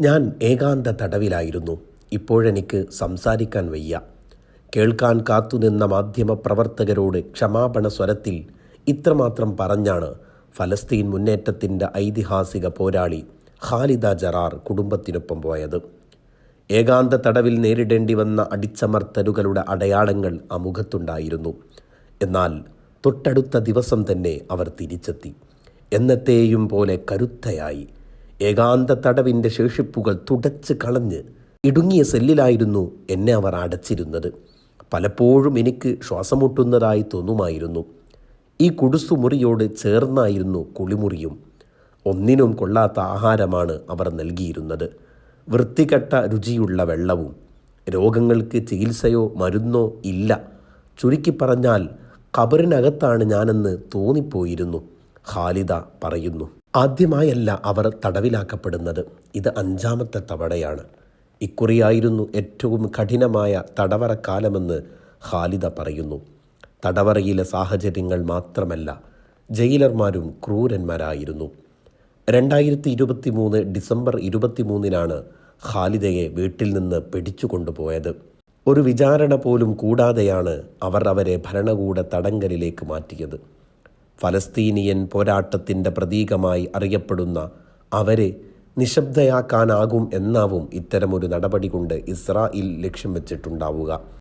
ഞാൻ ഏകാന്ത തടവിലായിരുന്നു. ഇപ്പോഴെനിക്ക് സംസാരിക്കാൻ വയ്യ. കേൾക്കാൻ കാത്തുനിന്ന മാധ്യമപ്രവർത്തകരോട് ക്ഷമാപണ സ്വരത്തിൽ ഇത്രമാത്രം പറഞ്ഞാണ് ഫലസ്തീൻ മുന്നേറ്റത്തിന്റെ ഐതിഹാസിക പോരാളി ഖാലിദ ജറാർ കുടുംബത്തിനൊപ്പം പോയത്. ഏകാന്ത തടവിൽ നേരിടേണ്ടി വന്ന അടിച്ചമർത്തലുകളുടെ അടയാളങ്ങൾ അമുഖത്തുണ്ടായിരുന്നു. മുഖത്തുണ്ടായിരുന്നു എന്നാൽ തൊട്ടടുത്ത ദിവസം തന്നെ അവർ തിരിച്ചെത്തി. എന്നത്തെയും പോലെ കരുത്തയായി. ഏകാന്ത തടവിന്റെ ശേഷിപ്പുകൾ തുടച്ച് കളഞ്ഞ് ഇടുങ്ങിയ സെല്ലിലായിരുന്നു എന്നെ അവർ അടച്ചിരുന്നത്. പലപ്പോഴും എനിക്ക് ശ്വാസമുട്ടുന്നതായി തോന്നുമായിരുന്നു. ഈ കുടുസുമുറിയോട് ചേർന്നായിരുന്നു കുളിമുറിയും. ഒന്നിനും കൊള്ളാത്ത ആഹാരമാണ് അവർ നൽകിയിരുന്നത്. വൃത്തികെട്ട രുചിയുള്ള വെള്ളവും. രോഗങ്ങൾക്ക് ചികിത്സയോ മരുന്നോ ഇല്ല. ചുരുക്കി പറഞ്ഞാൽ ഖബറിനകത്താണ് ഞാനെന്ന് തോന്നിപ്പോയിരുന്നു. ഖാലിദ പറയുന്നു. ആദ്യമായല്ല അവർ തടവിലാക്കപ്പെടുന്നത്. ഇത് അഞ്ചാമത്തെ തവണയാണ്. ഇക്കുറിയായിരുന്നു ഏറ്റവും കഠിനമായ തടവറക്കാലമെന്ന് ഖാലിദ പറയുന്നു. തടവറയിലെ സാഹചര്യങ്ങൾ മാത്രമല്ല ജയിലർമാരും ക്രൂരന്മാരായിരുന്നു. രണ്ടായിരത്തി ഇരുപത്തി മൂന്ന് ഡിസംബർ ഇരുപത്തിമൂന്നിനാണ് ഖാലിദയെ വീട്ടിൽ നിന്ന് പിടിച്ചു കൊണ്ടുപോയത് ഒരു വിചാരണ പോലും കൂടാതെയാണ് അവർ അവരെ ഭരണകൂട തടങ്കലിലേക്ക് മാറ്റിയത്. ഫലസ്തീനിയൻ പോരാട്ടത്തിന്റെ പ്രതീകമായി അറിയപ്പെടുന്ന അവരെ നിശബ്ദയാക്കാനാകും എന്നാവും ഇത്തരമൊരു നടപടി കൊണ്ട് ഇസ്രായേൽ ലക്ഷ്യം വെച്ചിട്ടുണ്ടാവുക.